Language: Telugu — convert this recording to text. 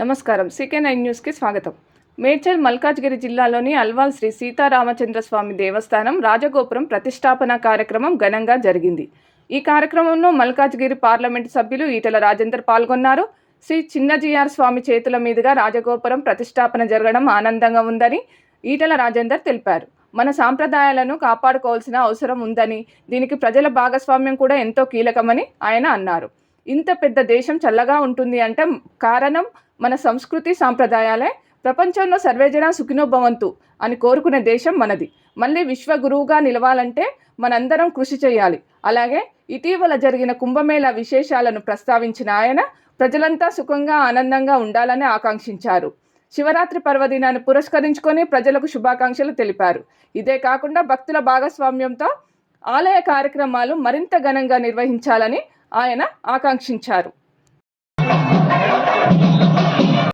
నమస్కారం. సీకే నైన్ న్యూస్కి స్వాగతం. మేడ్చల్ మల్కాజ్గిరి జిల్లాలోని అల్వాల్ శ్రీ సీతారామచంద్రస్వామి దేవస్థానం రాజగోపురం ప్రతిష్టాపన కార్యక్రమం ఘనంగా జరిగింది. ఈ కార్యక్రమంలో మల్కాజ్గిరి పార్లమెంటు సభ్యులు ఈటల రాజేందర్ పాల్గొన్నారు. శ్రీ చిన్నజీఆర్ స్వామి చేతుల మీదుగా రాజగోపురం ప్రతిష్టాపన జరగడం ఆనందంగా ఉందని ఈటల రాజేందర్ తెలిపారు. మన సాంప్రదాయాలను కాపాడుకోవాల్సిన అవసరం ఉందని దీనికి ప్రజల భాగస్వామ్యం కూడా ఎంతో కీలకమని ఆయన అన్నారు. ఇంత పెద్ద దేశం చల్లగా ఉంటుంది అంటే కారణం మన సంస్కృతి సాంప్రదాయాలే ప్రపంచంలో సర్వేజన సుఖినోభవంతు అని కోరుకునే దేశం మనది. మళ్ళీ విశ్వగురువుగా నిలవాలంటే మనందరం కృషి చేయాలి. అలాగే ఇటీవల జరిగిన కుంభమేళ విశేషాలను ప్రస్తావించిన ఆయన ప్రజలంతా సుఖంగా ఆనందంగా ఉండాలని ఆకాంక్షించారు. శివరాత్రి పర్వదినాన్ని పురస్కరించుకొని ప్రజలకు శుభాకాంక్షలు తెలిపారు. ఇదే కాకుండా భక్తుల భాగస్వామ్యంతో ఆలయ కార్యక్రమాలు మరింత ఘనంగా నిర్వహించాలని ఆయన ఆకాంక్షించారు.